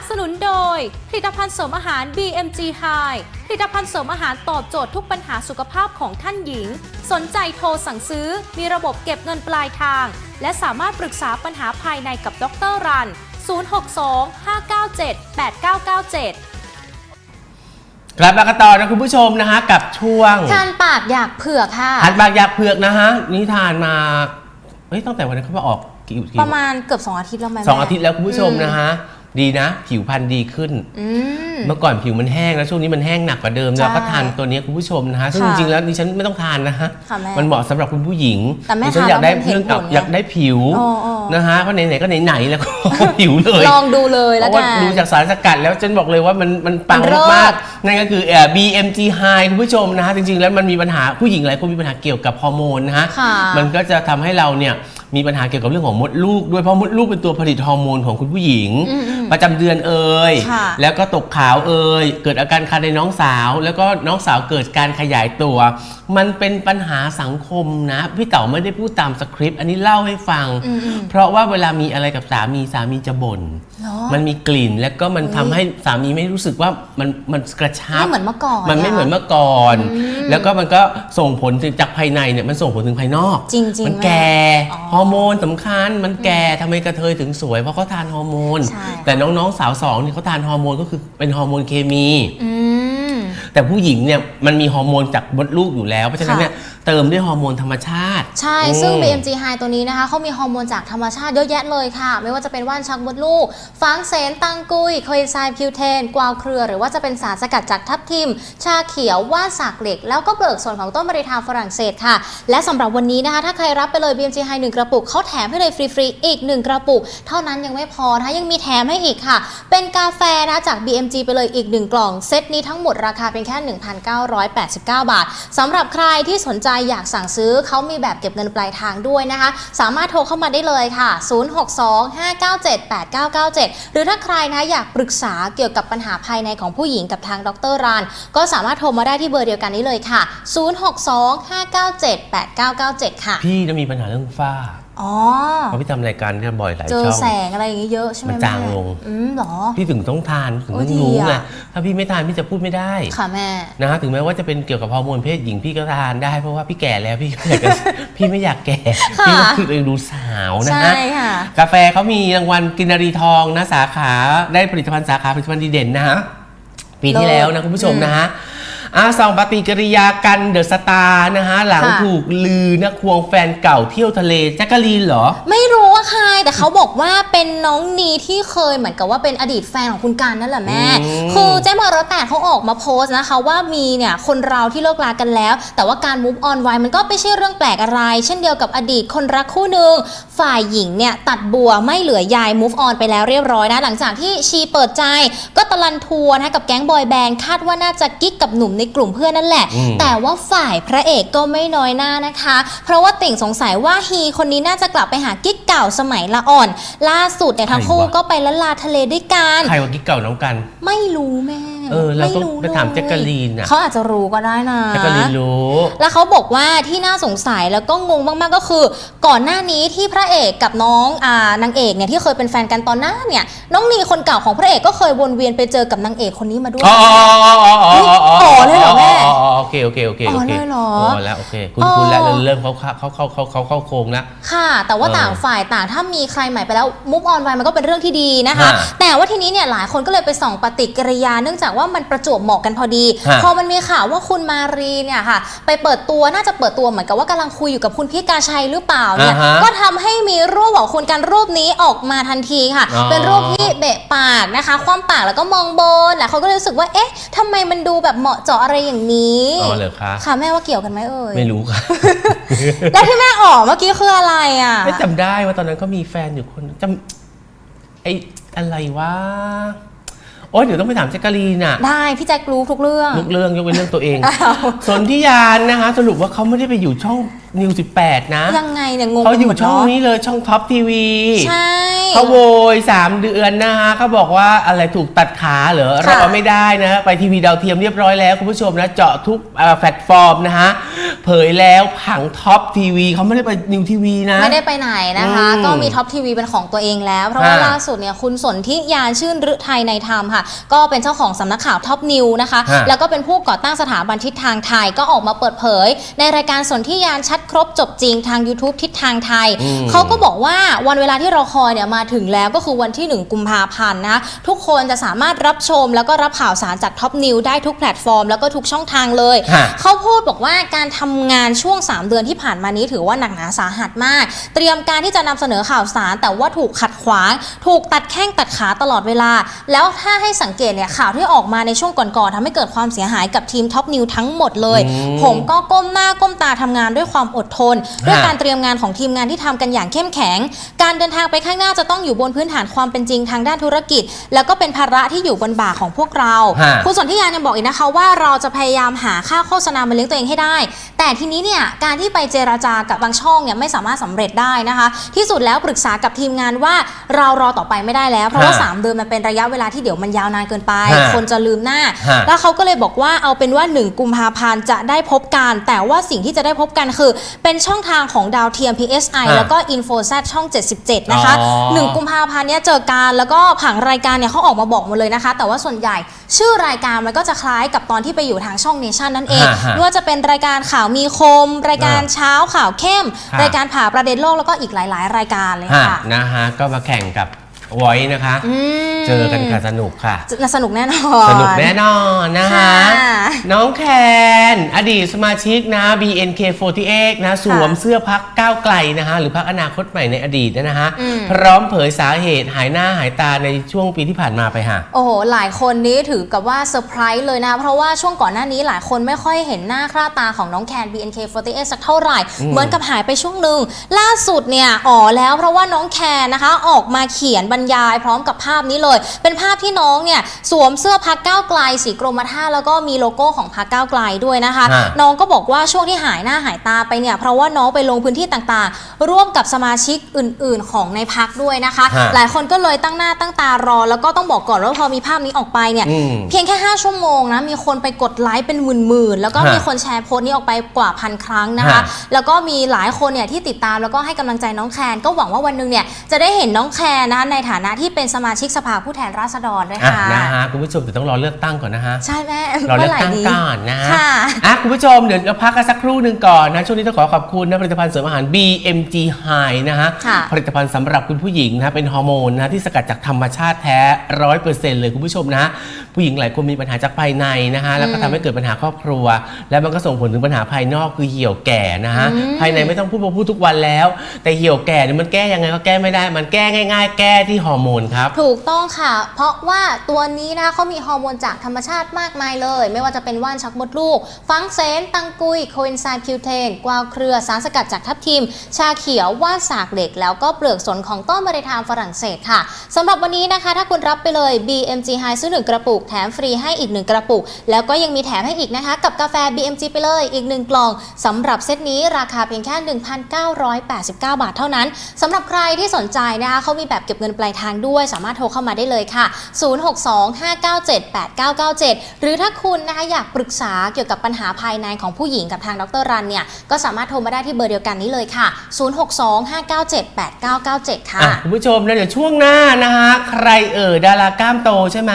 บสนุนโดย ผลิตภัณฑ์เสริมอาหาร BMG High ผลิตภัณฑ์เสริมอาหารตอบโจทย์ทุกปัญหาสุขภาพของท่านหญิง สนใจโทรสั่งซื้อ มีระบบเก็บเงินปลายทาง และสามารถปรึกษาปัญหาภายในกับดรรัน 062 597 8997กลับมากันต่อนะคุณผู้ชมนะฮะกับช่วงทานปากอยากเผือกค่ะหันบากอยากเผือกนะฮะนี่ทานมาเฮ้ยตั้งแต่วันนั้นเขามาออกกี่กี่ประมาณเกือบ 2 อาทิตย์แล้วไหมสองแม่อาทิตย์แล้วคุณผู้ชมนะฮะ ดีนะ ผิวพรรณดีขึ้น อืม เมื่อก่อนผิวมันแห้งแล้วช่วงนี้มันแห้งหนักกว่าเดิมใช่แล้วก็ทานตัวนี้คุณผู้ชมนะฮะซึ่งจค่ะริงๆแล้วดิฉันไม่ต้องทานนะฮะค่ะแม่มันเหมาะสำหรับคุณผู้หญิงแต่แม่ดิฉันทานอยากได้แล้วมันเห็นเรื่องกับผลไงอยากได้ผิวอ๋ออ๋อ นะฮะเพราะไหนๆก็ไหนๆแล้วก็ ผิวเลย ลองดูเลยเพแล้วราะกัว่าน ดูจากสารสกัดแล้วฉันบอกเลยว่ามันมันปังมันเลิศมากๆนั่นก็คือเอ่อ BMG High คุณผู้ชมนะฮะจริงๆ แล้วมันมีปัญหาผู้หญิงหลายคนมีปัญหาเกี่ยวกับฮอร์โมนนะฮะค่ะมันก็จะทำให้เราเนี่ย มีปัญหาเกี่ยวกับเรื่องของมดลูกด้วยเพราะมดลูกเป็นตัวผลิตฮอร์โมนของคุณผู้หญิง อืมอืมประจำเดือนเอ่ยค่ะ แล้วก็ตกขาวเอ่ยเกิดอาการคันในน้องสาว แล้วก็น้องสาวเกิดการขยายตัว มันเป็นปัญหาสังคมนะ พี่เต๋าไม่ได้พูดตามสคริปต์อันนี้เล่าให้ฟัง อืมอืม เพราะว่าเวลามีอะไรกับสามีสามีจะบ่นเหรอ มันมีกลิ่นแล้วก็มันทำให้สามีไม่รู้สึกว่ามันมันกระชับไม่เหมือนเมื่อก่อนมันไม่เหมือนเมื่อก่อน แล้วก็มันก็ส่งผลถึงจากภายในเนี่ยมันส่งผลถึงภายนอกจริงๆมันแม่แก่อ๋อฮอร์โมนสำคัญ มันแก่ทำไมกระเทยถึงสวยเพราะเขาทานฮอร์โมนใช่ค่ะแต่น้องๆสาวสองเนี่ยเขาทานฮอร์โมนก็คือเป็นฮอร์โมนเคมีอืม แต่ผู้หญิงเนี่ยมันมีฮอร์โมนจากมดลูกอยู่แล้ว เพราะฉะนั้นค่ะเนี่ยเติมด้วยฮอร์โมนธรรมชาติ ใช่ ซึ่งอืม BMG High ตัวนี้นะคะเขามีฮอร์โมนจากธรรมชาติเยอะแยะเลยค่ะ ไม่ว่าจะเป็นว่านชักมดลูกฟางเซนตังกุย โคเอนไซม์คิวเทน กวาวเครือ หรือว่าจะเป็นสารสกัดจากทับทิม ชาเขียว ว่านสากเหล็ก แล้วก็เบิกส่วนของต้นบริทาฝรั่งเศสค่ะ และสำหรับวันนี้นะคะ ถ้าใครรับไปเลย BMG High 1กระปุกเขาแถมให้เลยฟรีๆ อีก 1 กระปุก เท่านั้นยังไม่พอนะคะยังมีแถมให้อีกค่ะ เป็นกาแฟนะจาก BMG ไปเลยอีก 1 กล่อง เซตนี้ทั้งหมดราคาเพียงแค่ 1,989 บาทสำหรับใครที่สนใจอยากสั่งซื้อเขามีแบบเก็บเงินปลายทางด้วยนะคะ สามารถโทรเข้ามาได้เลยค่ะ 062-597-8997 หรือถ้าใครนะอยากปรึกษาเกี่ยวกับปัญหาภายในของผู้หญิงกับทางดรรานก็สามารถโทรมาได้ที่เบอร์เดียวกันนี้เลยค่ะ 062-597-8997 ค่ะ พี่จะมีปัญหาเรื่องฝ้า อ๋อเพราะพี่ทำรายการเนี่ยบ่อยหลายเจอช่องแสงอะไรอย่างงี้เยอะใช่ไหมมันจางแลงอืมเหรอ พี่ถึงต้องทานถึงโอ้ต้องรู้ดีอะไงถ้าพี่ไม่ทานพี่จะพูดไม่ได้ค่ะแม่นะฮะถึงแม้ว่าจะเป็นเกี่ยวกับฮอร์โมนเพศหญิงพี่ก็ทานได้เพราะว่าพี่แก่แล้วพี่ก็อยากจะพี่ไม่อยากแก่ค่ะพี่ก็คือตัวเองดูสาวนะใช่ฮะค่ะกาแฟเขามีรางวัลกินนารีทองนะสาขาได้ผลิตภัณฑ์สาขาผลิตภัณฑ์ดีเด่นนะฮะปีที่แล้วนะคุณผู้ชมนะฮะ อาสองปฏิกิริยากันเดอะสตาร์นะฮะหลังค่ะ ถูกลือนะควงแฟนเก่าเที่ยวทะเลแจ็คกะลีนเหรอ ไม่รู้ ว่าใครแต่เขาบอกว่าเป็นน้องนีที่เคยเหมือนกับว่าเป็นอดีตแฟนของคุณการนั่นแหละแม่ อืม คือเจ๊มอรถแปดเขาออกมาโพสต์นะคะ ว่ามีเนี่ยคนเราที่เลิกลากันแล้ว แต่ว่าการ move on ไว้มันก็ไม่ใช่เรื่องแปลกอะไร เช่นเดียวกับอดีตคนรักคู่หนึ่งฝ่ายหญิงเนี่ยตัดบัวไม่เหลือยาย move on ไปแล้วเรียบร้อยนะ หลังจากที่ชีเปิดใจ ก็ตะลันทัวร์นะคะกับแก๊งบอยแบนด์คาดว่าน่าจะกิ๊กกับหนุ่มในกลุ่มเพื่อนนั่นแหละ อืม แต่ว่าฝ่ายพระเอกก็ไม่น้อยหน้านะคะ เพราะว่าติ่งสงสัยว่าฮีคนนี้น่าจะกลับไปหากิ๊ก เก่าสมัยละอ่อน ล่าสุดเนี่ยทั้งคู่ใครวะก็ไปละลาทะเลด้วยกัน ใครว่ากิ๊กเก่าน้องกัน ไม่รู้แม่ เออเราต้องม่ไปถามแจ็คกะลีนน่ะเขาอาจจะรู้ก็ได้นะ แจ็คกะลีนรู้ แล้วเขาบอกว่าที่น่าสงสัยแล้วก็งงมากๆก็คือ ก่อนหน้านี้ที่พระเอกกับน้องอ่านางเอกเนี่ยที่เคยเป็นแฟนกันตอนหน้าเนี่ย น้องนีคนเก่าของพระเอกก็เคยวนเวียนไปเจอกับนางเอกคนนี้มาด้วย อ๋ออ๋ออ๋ออ๋ออ๋ออ๋ออ๋อเลยเหรอแม่อ๋ออ๋อโอเคโอเคโอเคอ๋โออเคเลยเหรออ๋อแล้วโอเค คุณคุณแล้วเริ่มเขาเขาเขาเขาเขาเข้าโครงแล้ว ค่ะ แต่ว่าเออต่างฝ่ายต่างถ้ามีใครใหม่ไปแล้วมุกออนไวมันก็เป็นเรื่องที่ดีนะคะ ฮะแต่ว่าทีนี้เนี่ยหลายคนก็เลยไปส่องปฏิกิริยาเนื่องจากว่ามันประจวบเหมาะกันพอดี ฮะพอมันมีข่าวว่าคุณมารีเนี่ยค่ะ ไปเปิดตัวน่าจะเปิดตัวเหมือนกับว่ากำลังคุยอยู่กับคุณพี่กาชัยหรือเปล่าเนี่ยอ่าฮะก็ทำให้มีรูปของคุณกันรูปนี้ออกมาทันทีค่ะ อ๋อ เป็นรูปที่เบะปากนะคะ คว่ำปากแล้วก็มองบนแล้วเขาก็เลยรู้สึกว่าเอ๊ะทำไมมันดูแบบเหมาะเจาะอะไรอย่างนี้อ๋อเหรอคะค่ะแม่ว่าเกี่ยวกันไหมเอ่ยไม่รู้ค่ะ แล้วที่แม่ออกเมื่อกี้คืออะไรอะ ไม่จำได้ว่าตอนนั้นเขามีแฟนอยู่คนจำไอ้อะไรวะ โอ๊ยเดี๋ยวต้องไปถามแจ็คกะลีนอะได้พี่แจ็ครู้ทุกเรื่อง ทุกเรื่องยกเว้นเรื่องตัวเองอ้าวสนธิยานนะคะ สรุปว่าเขาไม่ได้ไปอยู่ช่อง นิว18นะ ยังไงเนี่ยงงเขาอยู่ไปหมดช่องเะนี้เลยช่องท็อปทีวี ใช่เขาโวย3เดือนนะฮะเขาบอกว่าอะไรถูกตัดขาเหรอค่ะเราเอาไม่ได้นะ ไปทีวีดาวเทียมเรียบร้อยแล้วคุณผู้ชมนะ เจาะทุกเอ่อแพลตฟอร์มนะฮะเผยแล้วผังท็อปทีวีเขาไม่ได้ไปนิวทีวีนะ ไม่ได้ไปไหนนะคะอืมก็มีท็อปทีวีเป็นของตัวเองแล้ว เพราะว่าฮะล่าสุดเนี่ยคุณสนธิยานชื่นฤทัยในธรรมค่ะ ก็เป็นเจ้าของสำนักข่าวท็อปนิวนะคะฮะแล้วก็เป็นผู้ก่อตั้งสถาบันทิศทางไทยก็ออกมาเปิดเผย ในรายการสนธิยานชัดครบจบจริงทาง YouTube ทิศทางไทยอืมเขาก็บอกว่าวันเวลาที่เราคอยเนี่ยมาถึงแล้วก็คือวันที่ 1 กุมภาพันธ์นะคะทุกคนจะสามารถรับชม แล้วก็รับข่าวสารจากท็อปนิวได้ทุกแพลตฟอร์ม แล้วก็ทุกช่องทางเลยฮะเขาพูดบอกว่าการทำงานช่วง 3 เดือนที่ผ่านมานี้ถือว่าหนักหนาสาหัสมาก เตรียมการที่จะนำเสนอข่าวสาร แต่ว่าถูกขัดขวาง ถูกตัดแข้งตัดขาตลอดเวลา แล้วถ้าให้สังเกตเนี่ยข่าวที่ออกมาในช่วงก่อนๆทำให้เกิดความเสียหายกับทีมท็อปนิวทั้งหมดเลยอืมผมก็ก้มหน้าก้มตาทำงานด้วยความอดทน ด้วยฮะการเตรียมงานของทีมงานที่ทำกันอย่างเข้มแข็ง การเดินทางไปข้างหน้าจะต้องอยู่บนพื้นฐานความเป็นจริงทางด้านธุรกิจ แล้วก็เป็นภาระที่อยู่บนบ่าของพวกเราฮะคุณสนธิยายังบอกอีกนะคะว่าเราจะพยายามหาค่าโฆษณามาเลี้ยงตัวเองให้ได้ แต่ทีนี้เนี่ยการที่ไปเจราจากับบางช่องเนี่ยไม่สามารถสำเร็จได้นะคะ ที่สุดแล้วปรึกษากับทีมงานว่าเรารอต่อไปไม่ได้แล้ว เพราะว่าฮะ3เดือนมันเป็นระยะเวลาที่เดี๋ยวมันยาวนานเกินไปฮะคนจะลืมหน้าฮะแล้วเขาก็เลยบอกว่าเอาเป็นว่า 1 กุมภาพันธ์จะได้พบกัน แต่ว่าสิ่งที่จะได้พบกันคือเป็นช่องทางของดาวเทียม PSI ฮะแล้วก็ i n f o s a t ช่อง 77 นะคะ อ๋อหนึ่งกุมภาพันธ์เนี้ยเจอกันแล้วก็ผังรายการเนี่ยเขาออกมาบอกหมดเลยนะคะ แต่ว่าส่วนใหญ่ชื่อรายการมันก็จะคล้ายกับตอนที่ไปอยู่ทางช่องเนชั่นนั่นเองฮะฮะไม่ว่าจะเป็นรายการข่าวมีคม รายการเช้าข่าวเข้มฮะรายการผ่าประเด็นโลกแล้วก็อีกหลาย ๆ รายการเลยฮะค่ะนะฮะก็มาแข่งกับไว้นะคะมเจอกันค่ะสนุกค่ะจะสนุกแน่นอน สนุกแน่นอนนะคะค่ะน้องแคน อดีตสมาชิกนะ BNK48 นะ สวมเสื้อพักก้าวไกลนะคะ หรือพักอนาคตใหม่ในอดีตนะฮะอืมพร้อมเผยสาเหตุหายหน้าหายตาในช่วงปีที่ผ่านมาไปค่ะ โอ้โห หลายคนนี้ถือกับว่าเซอร์ไพรส์เลยนะ เพราะว่าช่วงก่อนหน้านี้หลายคนไม่ค่อยเห็นหน้าค่าตาของน้องแคน BNK48 สักเท่าไหร่อืมเหมือนกับหายไปช่วงหนึ่งล่าสุดเนี่ยอ๋อแล้วเพราะว่าน้องแคนนะคะ ออกมาเขียนบรรยายพร้อมกับภาพนี้เลยเป็นภาพที่น้องเนี่ยสวมเสื้อพักก้าวไกลสีกรมท่าแล้วก็มีโลโก้ของพักก้าวไกลด้วยนะคะฮะน้องก็บอกว่าช่วงที่หายหน้าหายตาไปเนี่ยเพราะว่าน้องไปลงพื้นที่ต่างๆ ร่วมกับสมาชิกอื่น ๆ ของในพักด้วยนะคะฮะหลายคนก็เลยตั้งหน้าตั้งตารอ แล้วก็ต้องบอกก่อนว่าพอมีภาพนี้ออกไปเนี่ยอืมเพียงแค่ 5 ชั่วโมงนะมีคนไปกดไลค์เป็นหมื่นๆแล้วก็ฮะมีคนแชร์โพสต์นี้ออกไปกว่าพันครั้งนะคะฮะแล้วก็มีหลายคนเนี่ยที่ติดตามแล้วก็ให้กำลังใจน้องแคนก็หวังว่าวันหนึงเนี่ยจะได้เห็นน้องแคนนะคะในฐานะที่เป็นสมาชิกสภาผู้แทนราษฎรด้วยอะค่ะ นะฮะคุณผู้ชมแต่ต้องรอเลือกตั้งก่อนนะฮะ ใช่แม่รอเลืเมื่ออกไหร่ตั้งดีก่อนนะฮะค่ะ อะคุณผู้ชมเดี๋ยวเราพักกันสักครู่หนึ่งก่อนนะ ช่วงนี้ต้องขอขอบคุณนะผลิตภัณฑ์เสริมอาหาร BMG High นะฮะ ค่ะผลิตภัณฑ์สำหรับคุณผู้หญิงนะเป็นฮอร์โมนนะที่สกัดจากธรรมชาติแท้ร้อยเปอร์เซ็นต์เลยคุณผู้ชมนะผู้หญิงหลายคนมีปัญหาจากภายในนะฮะแล้วก็ทำให้เกิดปัญหาครอบครัว แล้วมันก็ส่งผลถึงปัญหาภายนอกคือเหี่ยวแก่นะฮะอืมภายในไม่ต้องพูดมาพูดทุกวันแล้ว แต่เหี่ยวแก่เนี่ยมันแก้ยังไงก็แก้ไม่ได้ มันแก้ง่าย ๆ แก้ที่ฮอร์โมนครับ ถูกต้องค่ะ เพราะว่าตัวนี้นะคะเขามีฮอร์โมนจากธรรมชาติมากมายเลย ไม่ว่าจะเป็นว่านชักมดลูก ฟังเซน ตังกุย โคเอนไซม์คิวเทน กวาวเครือ สารสกัดจากทับทิม ชาเขียว ว่านสากเหล็ก แล้วก็เปลือกสนของต้นมะเรทามฝรั่งเศสค่ะสำหรับวันนี้นะคะ ถ้าคุณรับไปเลย BMG High ซื้อ1กระปุกแถมฟรีให้อีก 1 กระปุก แล้วก็ยังมีแถมให้อีกนะคะ กับกาแฟ BMG ไปเลยอีก 1 กล่องสำหรับเซตนี้ราคาเพียงแค่ 1,989 บาทเท่านั้นสำหรับใครที่สนใจนะคะเขามีแบบเก็บเงินปลายทางด้วย สามารถโทรเข้ามาได้เลยค่ะ 0625978997 หรือถ้าคุณนะคะอยากปรึกษาเกี่ยวกับปัญหาภายในของผู้หญิงกับทางดรรันเนี่ยก็สามารถโทรมาได้ที่เบอร์เดียวกันนี้เลยค่ะ 0625978997 ค่ะอะคุณผู้ชมนะเดี๋ยวช่วงหน้านะฮะ ใครเอ่ยดารากล้ามโตใช่ไหม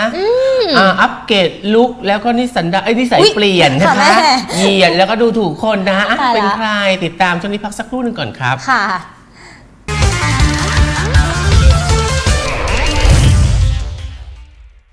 อ่าอัปเกรดลุคแล้วก็นิสันดาเอ้ยนิสัยอุ๊ยเปลี่ยนนะค่ะแม่คะเหยียดแล้วก็ดูถูกคนนะฮะอะตายละเป็นใครติดตามช่วงนี้พักสักครู่หนึ่งก่อนครับ ค่ะ